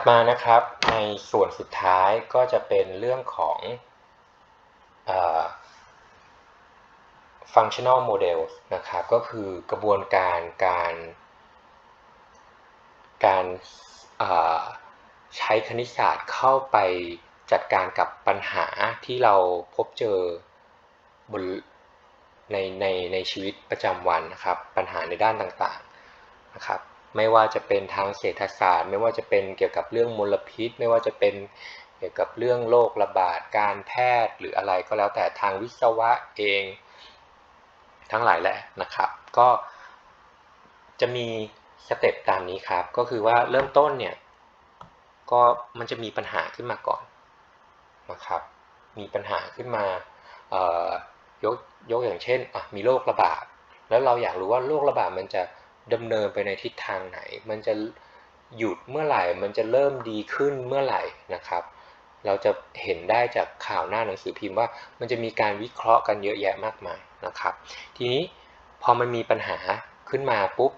ดมานะครับในส่วนสุดท้ายก็จะเป็นเรื่องของอ functional models นะครับ ก็คือกระบวนการการการใช้คณิตศาสตร์เข้าไปจัดการกับปัญหาที่เราพบเจอบนในในในชีวิตประจำวันนะครับ ปัญหาในด้านต่างๆนะครับ ไม่ว่าจะเป็นทางเศรษฐศาสตร์ ไม่ว่าจะเป็นเกี่ยวกับเรื่องมลพิษ ไม่ว่าจะเป็นเกี่ยวกับเรื่องโรคระบาดการแพทย์หรืออะไรก็แล้วแต่ทางวิศวะเอง ทั้งหลายแหละนะครับ ก็จะมีสเต็ปตามนี้ครับ ก็คือว่าเริ่มต้นเนี่ยก็มันจะมีปัญหาขึ้นมาก่อนนะครับ มีปัญหาขึ้นมายกยกอย่างเช่นมีโรคระบาด แล้วเราอยากรู้ว่าโรคระบาดมันจะ ดำเนินไปในทิศทางไหน มันจะหยุดเมื่อไหร่ มันจะเริ่มดีขึ้นเมื่อไหร่นะครับ เราจะเห็นได้จากข่าวหน้าหนังสือพิมพ์ว่า มันจะมีการวิเคราะห์กันเยอะแยะมากมายนะครับ ทีนี้พอมันมีปัญหาขึ้นมาปุ๊บ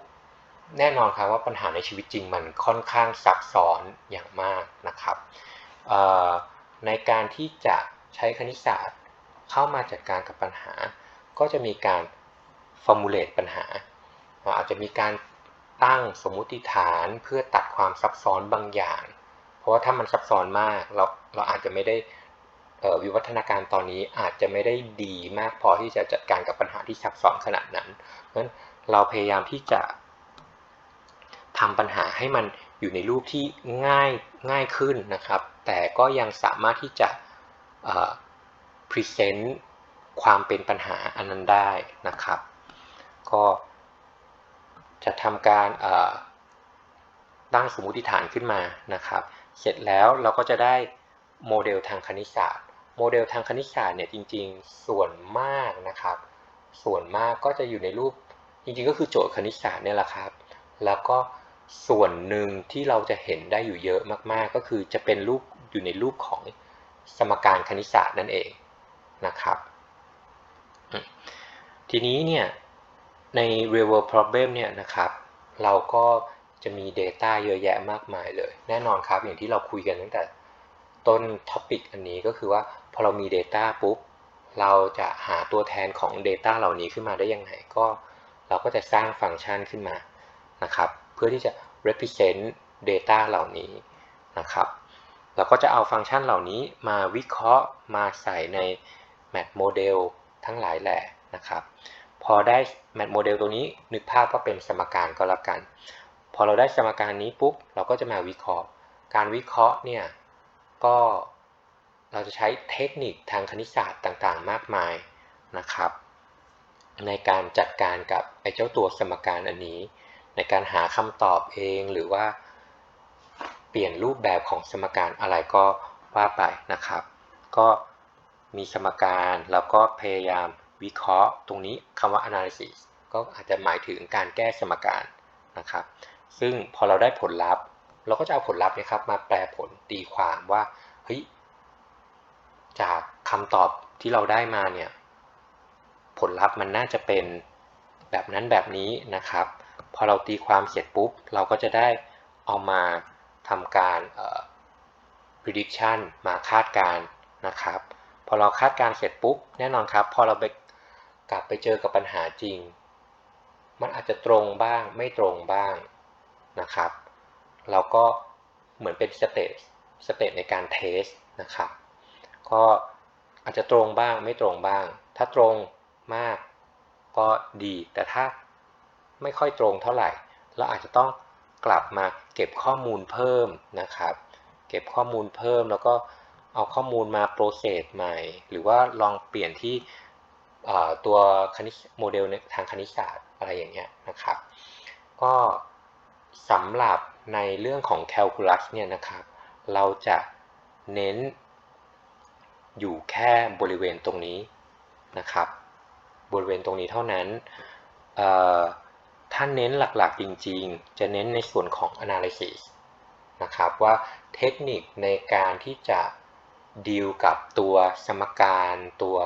แน่นอนครับว่าปัญหาในชีวิตจริงมันค่อนข้างซับซ้อนอย่างมากนะครับ ในการที่จะใช้คณิตศาสตร์เข้ามาจัดการกับปัญหา ก็จะมีการ formulate ปัญหา อาจจะมีการตั้งสมมุติฐานเพื่อตัดความซับซ้อนบางอย่าง เพราะว่าถ้ามันซับซ้อนมากเราเราอาจจะไม่ได้วิวัฒนาการตอนนี้อาจจะไม่ได้ดีมากพอที่จะจัดการกับปัญหาที่ซับซ้อนขนาดนั้น เพราะฉะนั้นเราพยายามที่จะทำปัญหาให้มันอยู่ในรูปที่ง่ายง่ายขึ้นนะครับ แต่ก็ยังสามารถที่จะ present ความเป็นปัญหาอันนั้นได้นะครับ ก็ จะทำการตั้งสมมติฐานขึ้นมานะครับ เสร็จแล้วเราก็จะได้โมเดลทางคณิตศาสตร์ โมเดลทางคณิตศาสตร์เนี่ยจริงๆส่วนมากนะครับ ส่วนมากก็จะอยู่ในรูปจริงๆก็คือโจทย์คณิตศาสตร์เนี่ยแหละครับ แล้วก็ส่วนหนึ่งที่เราจะเห็นได้อยู่เยอะมากๆ ก็คือจะเป็นรูปอยู่ในรูปของสมการคณิตศาสตร์นั่นเองนะครับ ทีนี้เนี่ย ใน real world problem เนี่ยนะครับ เราก็จะมี Data เยอะแยะมากมายเลย แน่นอนครับ อย่างที่เราคุยกันตั้งแต่ต้นท็อปิกอันนี้ก็คือว่าพอเรามี Data ปุ๊บ เราจะหาตัวแทนของ Data เหล่านี้ขึ้นมาได้ยังไง ก็เราก็จะสร้างฟังก์ชันขึ้นมานะครับ เพื่อที่จะ represent data เหล่านี้นะครับ เราก็จะเอาฟังก์ชันเหล่านี้มาวิเคราะห์มาใส่ใน Mat Model ทั้งหลายแหละนะครับ พอได้ Mat Model ตัวนี้นึกภาพว่าเป็นสมการก็แล้วกัน พอเราได้สมการนี้ปุ๊บเราก็จะมาวิเคราะห์ การวิเคราะห์เนี่ยก็เราจะใช้เทคนิคทางคณิตศาสตร์ต่างๆ มากมายนะครับ ในการจัดการกับไอ้เจ้าตัวสมการอันนี้ ในการหาคำตอบเองหรือว่า เปลี่ยนรูปแบบของสมการอะไรก็ว่าไปนะครับ ก็มีสมการแล้วก็พยายาม วิเคราะห์ ตรงนี้คำว่า analysis ก็อาจจะหมายถึงการแก้สมการนะครับ ซึ่งพอเราได้ผลลัพธ์ เราก็จะเอาผลลัพธ์นะครับมาแปลผลตีความว่าเฮ้ยจากคำตอบที่เราได้มาเนี่ยผลลัพธ์มันน่าจะเป็นแบบนั้นแบบนี้นะครับ พอเราตีความเสร็จปุ๊บ เราก็จะได้เอามาทำการ prediction มาคาดการนะครับ พอเราคาดการเสร็จปุ๊บ แน่นอนครับ พอเราไป กลับไปเจอกับปัญหาจริง มันอาจจะตรงบ้างไม่ตรงบ้างนะครับ เราก็เหมือนเป็นสเตจสเตจในการเทสนะครับ ก็อาจจะตรงบ้างไม่ตรงบ้าง ถ้าตรงมากก็ดี แต่ถ้าไม่ค่อยตรงเท่าไหร่ เราอาจจะต้องกลับมาเก็บข้อมูลเพิ่มนะครับ เก็บข้อมูลเพิ่มแล้วก็เอาข้อมูลมาโปรเซสใหม่ หรือว่าลองเปลี่ยนที่ ตัวคณิตโมเดลทางคณิตศาสตร์อะไรอย่างเงี้ยนะครับ ก็สำหรับในเรื่องของแคลคูลัสเนี่ยนะครับ เราจะเน้นอยู่แค่บริเวณตรงนี้นะครับ บริเวณตรงนี้เท่านั้น ถ้าเน้นหลักๆจริงๆ จะเน้นในส่วนของ analysis นะครับว่าเทคนิคในการที่จะดีลกับตัวสมการตัว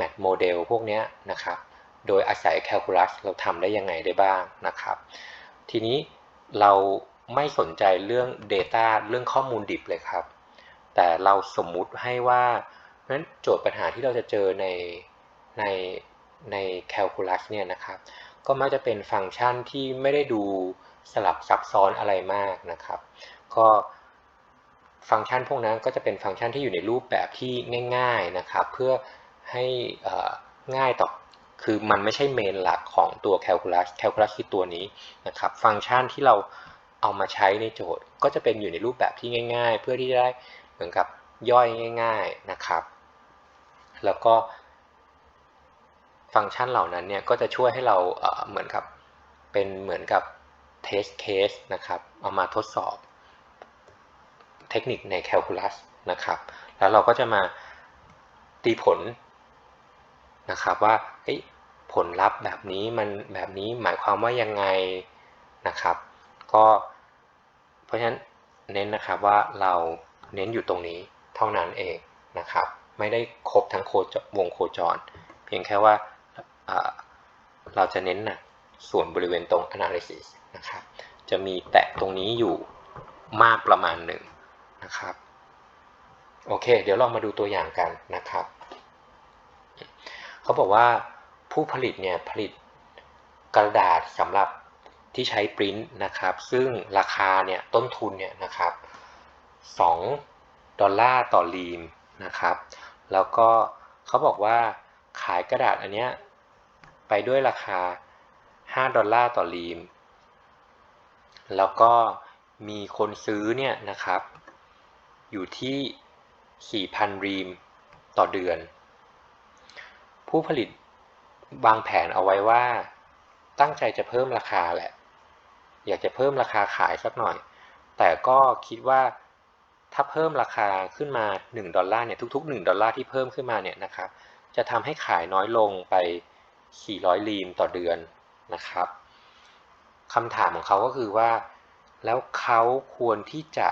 mat model พวกนี้นะครับ โดยอาศัย calculus เราทำได้ยังไงได้บ้างนะครับ ทีนี้เราไม่สนใจเรื่อง Data เรื่องข้อมูลดิบเลยครับ แต่เราสมมุติให้ว่าเพราะฉะนั้นโจทย์ปัญหาที่เราจะเจอในในใน Calculus เนี่ยนะครับ ก็มักจะเป็นฟังก์ชันที่ไม่ได้ดูสลับซับซ้อนอะไรมากนะครับ ก็ฟังก์ชันพวกนั้นก็จะเป็นฟังก์ชันที่อยู่ในรูปแบบที่ง่าย ๆนะครับ เพื่อ ให้ง่ายต่อคือมันไม่ใช่เมนหลักของตัว Calculus Calculus คือตัวนี้นะครับ ฟังก์ชันที่เราเอามาใช้ในโจทย์ ก็จะเป็นอยู่ในรูปแบบที่ง่าย ๆ เพื่อที่จะได้เหมือนกับย่อยง่าย ๆนะครับ แล้วก็ ฟังก์ชันเหล่านั้นเนี่ยก็จะช่วยให้เราเหมือนกับเป็นเหมือนกับ test case นะครับ เอามาทดสอบเทคนิคใน calculus นะครับ แล้วเราก็จะมาตีผล นะครับว่าผลลัพธ์แบบนี้มันแบบนี้หมายความว่ายังไงนะครับ ก็เพราะฉะนั้นเน้นนะครับว่าเราเน้นอยู่ตรงนี้เท่านั้นเองนะครับ ไม่ได้ครบทั้งโควงโคจร เพียงแค่ว่าเราจะเน้นนะส่วนบริเวณตรง analysis นะครับ จะมีแตะตรงนี้อยู่มากประมาณหนึ่งนะครับ โอเค เดี๋ยวลองมาดูตัวอย่างกันนะครับ เขาบอกว่าผู้ผลิตเนี่ยผลิตกระดาษสำหรับที่ใช้ปริ้นนะครับ ซึ่งราคาเนี่ยต้นทุนเนี่ยนะครับ2ดอลลาร์ต่อรีมนะครับ แล้วก็เขาบอกว่าขายกระดาษอันเนี้ยไปด้วยราคา 5 ดอลลาร์ต่อรีม แล้วก็มีคนซื้อเนี่ยนะครับ อยู่ที่ 4,000 รีมต่อเดือน ผู้ผลิตวางแผนเอาไว้ว่า ตั้งใจจะเพิ่มราคาแหละ อยากจะเพิ่มราคาขายสักหน่อย แต่ก็คิดว่าถ้าเพิ่มราคาขึ้นมา 1 ดอลลาร์เนี่ยทุก ๆ 1 ดอลลาร์ที่เพิ่มขึ้นมาเนี่ยนะครับจะทำให้ขายน้อยลงไป 400 ลีมต่อเดือนนะครับคำถามของเขาก็คือว่า แล้วเขาควรที่จะ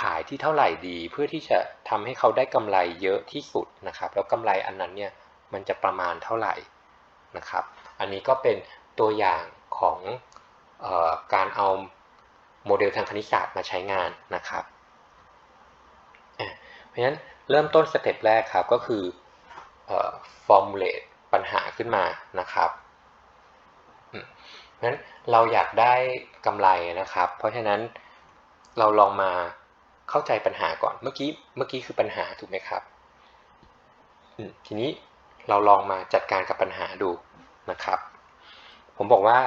ขายที่เท่าไหร่ดี เพื่อที่จะทำให้เขาได้กำไรเยอะที่สุดนะครับ แล้วกำไรอันนั้นเนี่ยมันจะประมาณเท่าไหร่นะครับ อันนี้ก็เป็นตัวอย่างของออการเอาโมเดลทางคณิตศาสตร์มาใช้งานนะครับ เพราะฉะนั้นเริ่มต้นสเต็ปแรกครับก็คือ formulate ปัญหาขึ้นมานะครับเพราะฉะนั้นเราอยากได้กำไรนะครับ เพราะฉะนั้นเราลองมา เข้าใจปัญหาก่อนเมื่อกี้เมื่อกี้คือปัญหาถูกไหมครับทีนี้เราลองมาจัดการกับปัญหาดูนะครับ ผมบอกว่า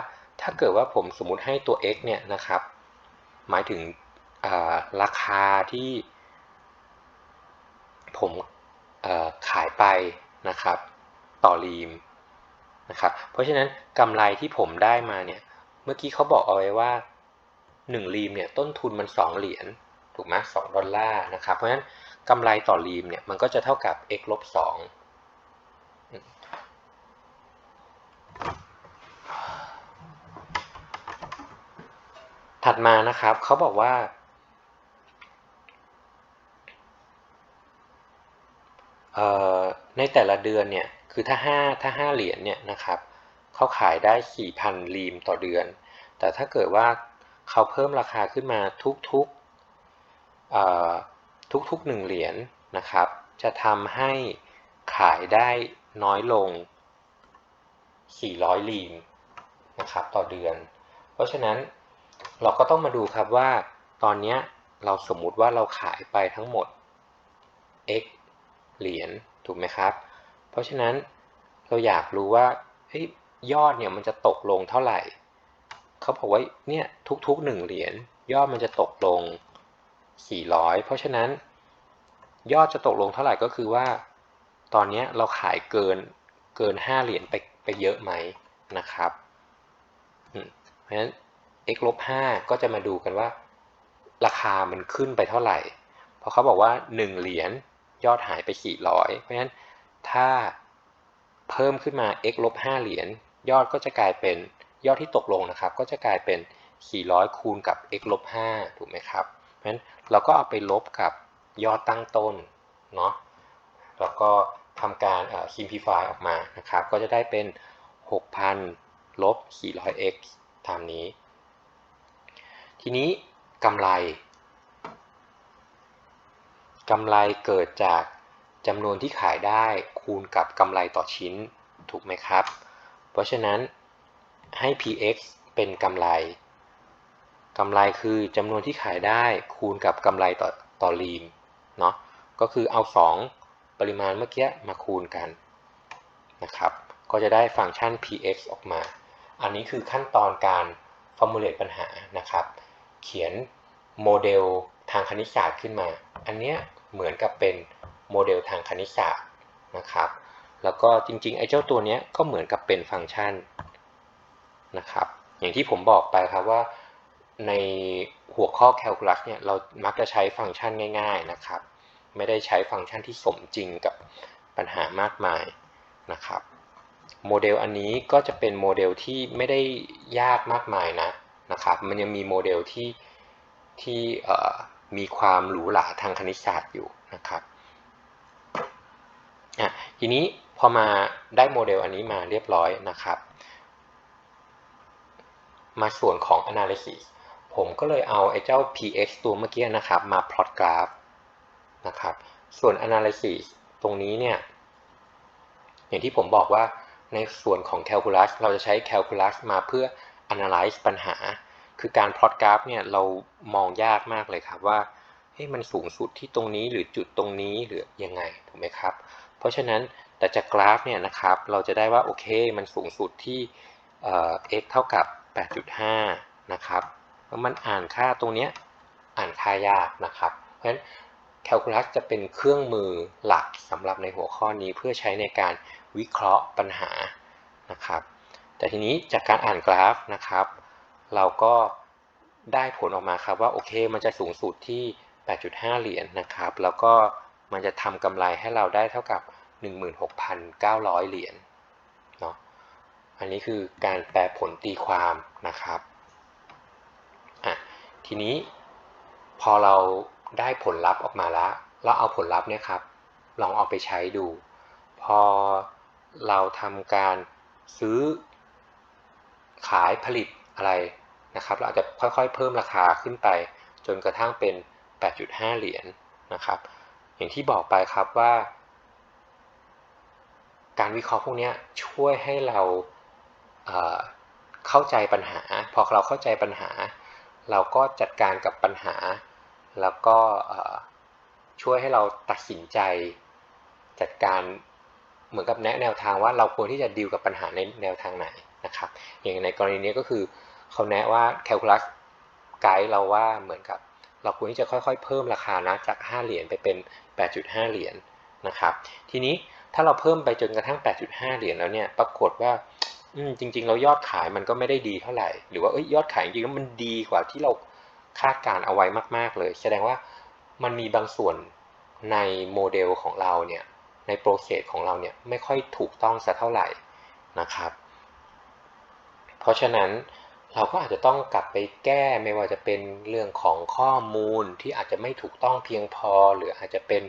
ถ้าเกิดว่าผมสมมติให้ตัว x เนี่ยนะครับ หมายถึงราคาที่ผมขายไปนะครับ ต่อรีมนะครับ เพราะฉะนั้นกำไรที่ผมได้มาเนี่ย เมื่อกี้เขาบอกเอาไว้ว่า 1 รีมเนี่ยต้นทุนมัน 2 เหรียญ ถูกไหมสดอลลาร์นะครับ เพราะฉะนั้นกำไรต่อรีมเนี่ยมันก็จะเท่ากับ x ลบ2ถัดมานะครับเขาบอกว่า ในแต่ละเดือนเนี่ยคือถ้า 5 ถ้า 5 เหรียญเนี่ยนะครับเขาขายได้ 4,000 รีมต่อเดือน แต่ถ้าเกิดว่าเขาเพิ่มราคาขึ้นมาทุกๆ ทุกๆ1เหรียญนะครับ จะทำให้ขายได้น้อยลง 400รีมนะครับต่อเดือน เพราะฉะนั้นเราก็ต้องมาดูครับว่าตอนนี้เราสมมุติว่าเราขายไปทั้งหมด x เหรียญถูกไหมครับ เพราะฉะนั้นเราอยากรู้ว่ายยอดเนี่ยมันจะตกลงเท่าไหร่ เขาบอกว่าเนี่ยทุกๆหนึ่งเหรียญยอดมันจะตกลง 400 เพราะฉะนั้นยอดจะตกลงเท่าไหร่ก็คือว่า ตอนนี้เราขายเกินเกิน 5 เหรียญไปไปเยอะไหมนะครับ เพราะฉะนั้น x ลบ5ก็จะมาดูกันว่า ราคามันขึ้นไปเท่าไหร่ เพราะเขาบอกว่า 1 เหรียญยอดหายไป 400 เพราะฉะนั้นถ้าเพิ่มขึ้นมา x ลบ5เหรียญยอดก็จะกลายเป็นยอดที่ตกลงนะครับ ก็จะกลายเป็น 400 คูณกับ x ลบ5ถูกไหมครับ เพราะฉะนั้นเราก็เอาไปลบกับยอดตั้งต้นเนาะแล้วก็ทำการ simplify ออกมานะครับ ก็จะได้เป็น 6,000ลบ 400x ตามนี้ ทีนี้กำไรกำไรเกิดจากจำนวนที่ขายได้คูณกับกำไรต่อชิ้นถูกไหมครับ เพราะฉะนั้นให้ px เป็นกำไร กำไรคือจำนวนที่ขายได้คูณกับกำไรต่อต่อลีมเนาะก็คือเอา 2 ปริมาณเมื่อกี้มาคูณกันนะครับ ก็จะได้ฟังก์ชัน px ออกมา อันนี้คือขั้นตอนการ formulate ปัญหานะครับ เขียนโมเดลทางคณิตศาสตร์ขึ้นมา อันเนี้ยเหมือนกับเป็นโมเดลทางคณิตศาสตร์นะครับ แล้วก็จริงๆ ไอ้เจ้าตัวเนี้ยก็เหมือนกับเป็นฟังก์ชันนะครับ อย่างที่ผมบอกไปครับว่า ในหัวข้อแคลคูลัสเนี่ยเรามักจะใช้ฟังก์ชันง่ายๆนะครับ ไม่ได้ใช้ฟังก์ชันที่สมจริงกับปัญหามากมายนะครับ โมเดลอันนี้ก็จะเป็นโมเดลที่ไม่ได้ยากมากมายนะนะครับ มันยังมีโมเดลที่ที่มีความหรูหราทางคณิตศาสตร์อยู่นะครับอะทีนี้พอมาได้โมเดลอันนี้มาเรียบร้อยนะครับ มาส่วนของ analysis ผมก็เลยเอาไอ้เจ้า px ตัวเมื่อกี้นะครับ มา plot graph นะครับ ส่วน analysis ตรงนี้เนี่ย อย่างที่ผมบอกว่าในส่วนของ calculus เราจะใช้ calculus มาเพื่อ analyze ปัญหา คือการ plot graph เนี่ยเรามองยากมากเลยครับว่าเฮ้มันสูงสุดที่ตรงนี้หรือจุดตรงนี้หรือยังไงถูกไหมครับ เพราะฉะนั้นแต่จากกราฟเนี่ยนะครับเราจะได้ว่าโอเคมันสูงสุดที่ x เท่ากับ 8.5 นะครับ มันอ่านค่าตรงนี้อ่านค่ายากนะครับ เพราะฉะนั้นแคลคูลัสจะเป็นเครื่องมือหลักสำหรับในหัวข้อนี้เพื่อใช้ในการวิเคราะห์ปัญหานะครับ แต่ทีนี้จากการอ่านกราฟนะครับ เราก็ได้ผลออกมาครับว่าโอเค มันจะสูงสุดที่ 8.5 เหรียญนนะครับ แล้วก็มันจะทำกำไรให้เราได้เท่ากับ 16,900 เหรียญเนาะอันนี้คือการแปลผลตีความนะครับ ทีนี้พอเราได้ผลลัพธ์ออกมาแล้ว เราเอาผลลัพธ์เนี่ยครับ ลองเอาไปใช้ดู พอเราทำการซื้อ ขายผลิตอะไรนะครับ เราอาจจะค่อยๆ เพิ่มราคาขึ้นไป จนกระทั่งเป็น 8.5 เหรียญนนะครับ อย่างที่บอกไปครับว่า การวิเคราะห์พวกนี้ช่วยให้เราเข้าใจปัญหา พอเราเข้าใจปัญหา เราก็จัดการกับปัญหา แล้วก็ช่วยให้เราตัดสินใจ จัดการเหมือนกับแนะแนวทางว่าเราควรที่จะดีลกับปัญหาในแนวทางไหนนะครับ อย่างในกรณีนี้ก็คือเขาแนะว่าแคลคูลัสไกด์เราว่าเหมือนกับเราควรที่จะค่อยๆ เพิ่มราคานะจาก 5 เหรียญไปเป็น 8.5 เหรียญนะครับ ทีนี้ถ้าเราเพิ่มไปจนกระทั่ง 8.5 เหรียญแล้วเนี่ย ปรากฏว่า จริงๆเรายอดขายมันก็ไม่ได้ดีเท่าไหร่ หรือว่าเอ้ยยอดขายจริงๆแล้วมันดีกว่าที่เราคาดการเอาไว้มาก ๆ เลย แสดงว่ามันมีบางส่วนในโมเดลของเราเนี่ยในโปรเซสของเราเนี่ยไม่ค่อยถูกต้องสักเท่าไหร่นะครับ เพราะฉะนั้นเราก็อาจจะต้องกลับไปแก้ไม่ว่าจะเป็นเรื่องของข้อมูลที่อาจจะไม่ถูกต้องเพียงพอ หรืออาจจะเป็น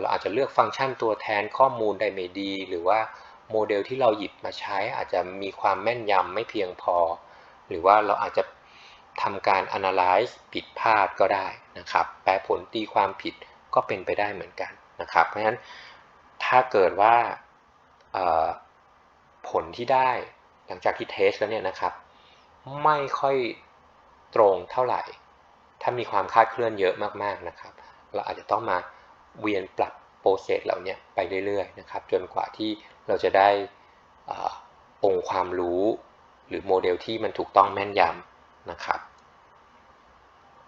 เราอาจจะเลือกฟังก์ชันตัวแทนข้อมูลได้ไม่ดี หรือว่า โมเดลที่เราหยิบมาใช้อาจจะมีความแม่นยำไม่เพียงพอ หรือว่าเราอาจจะทำการ analyze ผิดพลาดก็ได้นะครับ แปลผลตีความผิดก็เป็นไปได้เหมือนกันนะครับ เพราะฉะนั้นถ้าเกิดว่าผลที่ได้หลังจากที่เทสแล้วเนี่ยนะครับ ไม่ค่อยตรงเท่าไหร่ ถ้ามีความคาดเคลื่อนเยอะมากๆนะครับ เราอาจจะต้องมาเวียนปรับ โปรเซสเหล่านี้ไปเรื่อยๆนะครับ จนกว่าที่เราจะได้องค์ความรู้ หรือโมเดลที่มันถูกต้องแม่นยำนะครับ